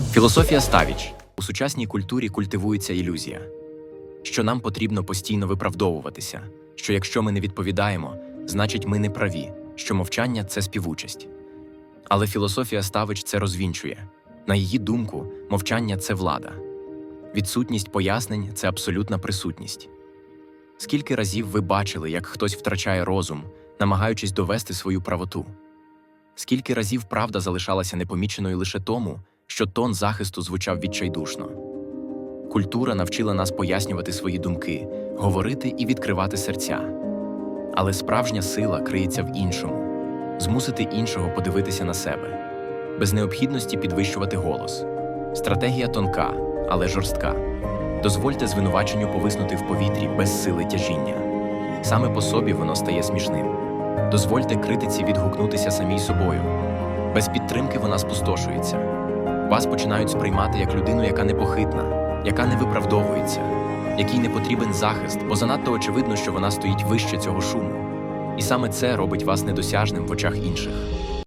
Філософія Ставіч у сучасній культурі культивується ілюзія, що нам потрібно постійно виправдовуватися, що якщо ми не відповідаємо, значить ми не праві, що мовчання це співучасть. Але філософія Ставич це розвінчує. На її думку, мовчання це влада. Відсутність пояснень це абсолютна присутність. Скільки разів ви бачили, як хтось втрачає розум, намагаючись довести свою правоту? Скільки разів правда залишалася непоміченою лише тому, що тон захисту звучав відчайдушно? Культура навчила нас пояснювати свої думки, говорити і відкривати серця. Але справжня сила криється в іншому змусити іншого подивитися на себе, без необхідності підвищувати голос. Стратегія тонка, але жорстка. Дозвольте звинуваченню повиснути в повітрі без сили тяжіння. Саме по собі воно стає смішним. Дозвольте критиці відгукнутися самій собою. Без підтримки вона спустошується. Вас починають сприймати як людину, яка непохитна, яка не виправдовується, якій не потрібен захист, бо занадто очевидно, що вона стоїть вище цього шуму. І саме це робить вас недосяжним в очах інших.